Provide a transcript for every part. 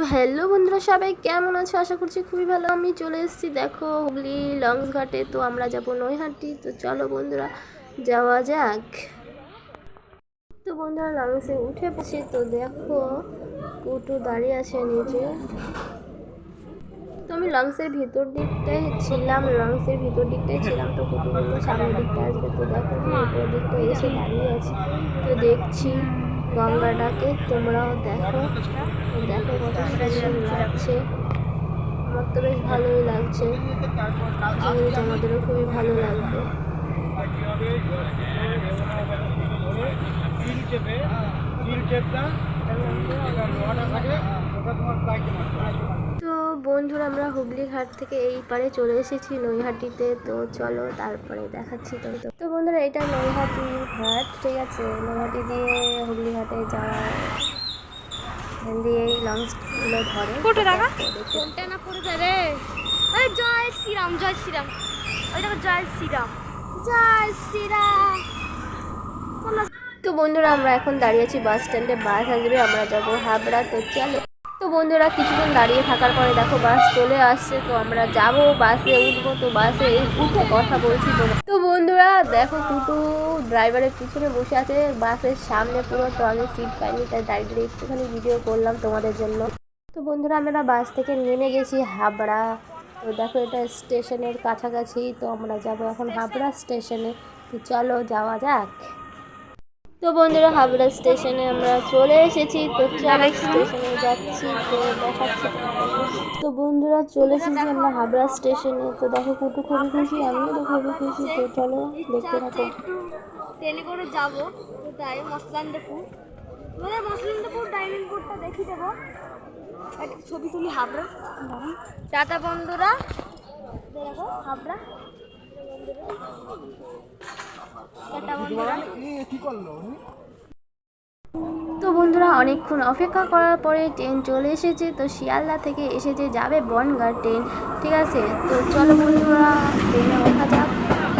তো হ্যালো বন্ধুরা, সবাই কেমন আছো? আশা করছি খুবই ভালো। আমি চলে এসেছি, দেখো হুগলি লংস ঘাটে তো আমরা যাব নৈহাটি। তো চলো বন্ধুরা, যাওয়া যাক। তো বন্ধুরা লংসে উঠে পড়ছি। তো দেখো, কুটু দাঁড়িয়ে আছে নিচে। তো আমি লংসের ভিতর দিকটাই ছিলাম লংসের ভিতর দিকটাই ছিলাম। তো কুটু বলল, সামনের দিকটা আসবে। তো দেখো, আমি উপর দিকটা এসে দাঁড়িয়ে আছে। তো দেখছি গঙ্গাটাকে। তোমরাও দেখো। দেখো আমার তো বেশ ভালোই লাগছে। তোমাদেরও খুবই ভালো লাগবে তো বন্ধুরা, আমরা হুগলি ঘাট থেকে এই পারে চলে এসেছি নৈহাটিতে। তো চলো তারপরে দেখাচ্ছি তো তো বন্ধুরা, এটা নৈহাটি ঘাট, ঠিক আছে? নৈহাটি দিয়ে হুগলি ঘাটে যাওয়া এখান দিয়ে এই লঞ্চগুলো ধরে কোটে টাকা? তো না পড়ে যাবে এই জয় শ্রীরাম জয় শ্রীরাম। ওই দেখো জয় শ্রীরাম। জয় শ্রীরাম। তো বন্ধুরা আমরা এখন দাঁড়িয়ে আছি বাস স্ট্যান্ডে। বাস আসবে আমরা যাব হাবড়া তো চলো। বন্ধুরা, কিছুক্ষণ দাঁড়িয়ে থাকার পরে দেখো বাস চলে আসছে। তো আমরা যাব বাসে, উঠবো তো বাসে, উঠে কথা বলছি তো বন্ধুরা, দেখো কুটু ড্রাইভারের পিছনে বসে আছে বাসের সামনে পুরো, তো আমি সিট পাইনি, তাই দাঁড়িয়ে একটুখানি ভিডিও করলাম তোমাদের জন্য। তো বন্ধুরা, আমরা বাস থেকে নেমে গেছি হাবড়া। তো দেখো এটা স্টেশনের কাছাকাছি, তো আমরা যাব এখন হাবড়া স্টেশনে। তো চলো যাওয়া যাক। তো বন্ধুরা, হাবড়া স্টেশনে আমরা চলে এসেছি। তো চলো স্টেশনে যাচ্ছি, তো দেখাচ্ছি তো বন্ধুরা, চলে এসেছি আমরা হাবড়া স্টেশনে। তো দেখো কুটু খুবই খুশি, আমিও তো খুবই খুশি। তো চলো দেখতে থাকো। ট্রেনে করে যাব, তো তাই মসলানদেপুর মানে মসলানদেপুর ডাইনিং বোর্ডটা দেখি দেবো একটা ছবি তুলি হাবড়া। টাটা বন্ধুরা, দেখো হাবড়া। তো বন্ধুরা অনেকক্ষণ অপেক্ষা করার পরে ট্রেন চলে এসেছে। তো শিয়ালদা থেকে এসেছে যাবে বনগাঁ ট্রেন ঠিক আছে? তো চলো বন্ধুরা ট্রেনে ওঠা যাক।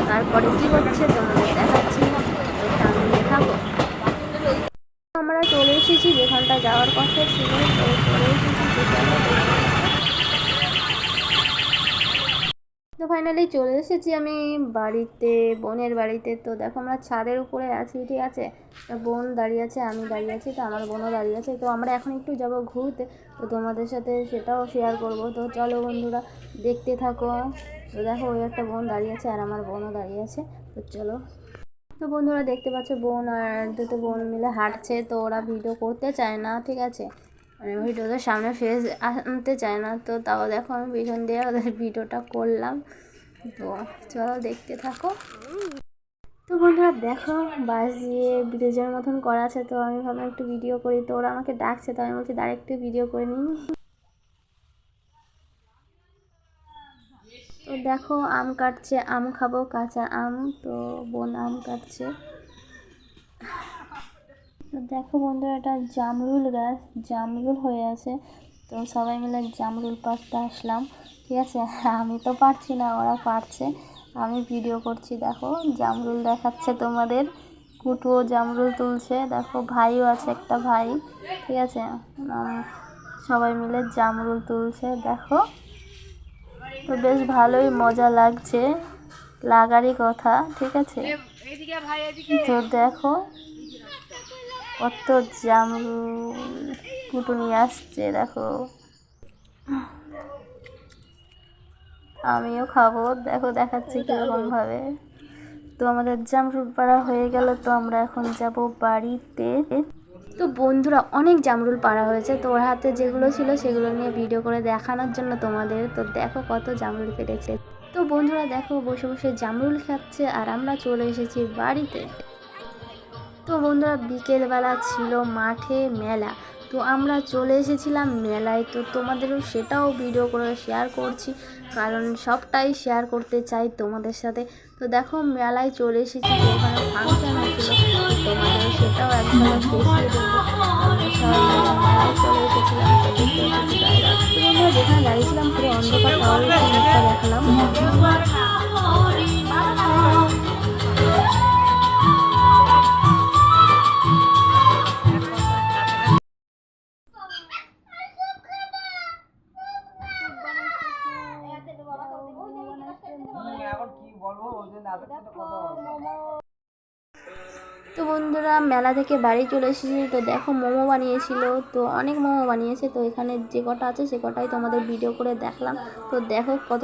তারপরে কী হচ্ছে তোমাদের দেখাচ্ছি আমরা চলে এসেছি যেখানটা যাওয়ার কথা ছিল তো চলে এসেছি ফাইনালি চলে এসেছি আমি বাড়িতে, বোনের বাড়িতে। তো দেখো আমরা ছাদের উপরে আছি, ঠিক আছে? বোন দাঁড়িয়ে আছে, আমি দাঁড়িয়ে আছি, তো আমার বোনও দাঁড়িয়ে আছে। তো আমরা এখন একটু যাব ঘুরতে, তো তোমাদের সাথে সেটাও শেয়ার করব। তো চলো বন্ধুরা, দেখতে থাকো। তো দেখো, ওই একটা বোন দাঁড়িয়ে আছে আর আমার বোনও দাঁড়িয়ে আছে। তো চলো। তো বন্ধুরা, দেখতে পাচ্ছ বোন আর দুটো বোন মিলে হাঁটছে, তো ওরা ভিডিও করতে চায় না, ঠিক আছে? মানে ভিডিওতে সামনে ফেস আনতে চায় না, তো তাও দেখো আমি পিছন দিয়ে ওদের ভিডিওটা করলাম। তো চলো দেখতে থাকো। তো বন্ধুরা দেখো বাস দিয়ে ব্রিজের মতন করা আছে, তো আমি ভাবলাম একটু ভিডিও করি। তো ওরা আমাকে ডাকছে, তো আমি বলছি ডাইরেক্ট ভিডিও করে নিই। তো দেখো, আম কাটছে, আম খাব, কাঁচা আম, তো বোন আম কাটছে। তো দেখো বন্ধুরা এটা জামরুল গাছ জামরুল হয়ে আছে। তো সবাই মিলে জামরুল পাড়তে আসলাম ঠিক আছে? আমি তো পারছি না ওরা পারছে। আমি ভিডিও করছি দেখো জামরুল দেখাচ্ছে তোমাদের। কুটুও জামরুল তুলছে দেখো ভাইও আছে একটা ভাই ঠিক আছে? সবাই মিলে জামরুল তুলছে দেখো। তো বেশ ভালোই মজা লাগছে লাগারই কথা ঠিক আছে? তো দেখো কত জামরুল নিয়ে আসছে, দেখো। আমিও খাব, দেখো দেখাচ্ছি কীরকম ভাবে। তো আমাদের জামরুল পাড়া হয়ে গেল, তো আমরা এখন যাব বাড়িতে। তো বন্ধুরা, অনেক জামরুল পাড়া হয়েছে। তো ওর হাতে যেগুলো ছিল সেগুলো নিয়ে ভিডিও করে দেখানোর জন্য তোমাদের। তো দেখো কত জামরুল পেরেছে তো বন্ধুরা, দেখো বসে বসে জামরুল খাচ্ছে, আর আমরা চলে এসেছি বাড়িতে। তো বন্ধুরা, বিকেলবেলা ছিল মাঠে মেলা। তো আমরা চলে এসেছিলাম মেলায়। তো তোমাদেরও সেটাও ভিডিও করে শেয়ার করছি। কারণ সবটাই শেয়ার করতে চাই তোমাদের সাথে। তো দেখো, মেলায় চলে এসেছি। ওখানে ফাংশন হয়েছিল। তোমাদের সেটাও একবার দেখিয়ে দেবো। মেলায় চলে এসেছিলাম। যেখানে দাঁড়িয়েছিলাম, পুরো অন্ধকার দেখালাম। তো বন্ধুরা, মেলা থেকে বাড়ি চলে এসেছি। তো দেখো, মোমো বানিয়েছিল। তো অনেক মোমো বানিয়েছে। তো এখানে যে কটা আছে, সে কটাই তোমাদের ভিডিও করে দেখলাম। তো দেখো কত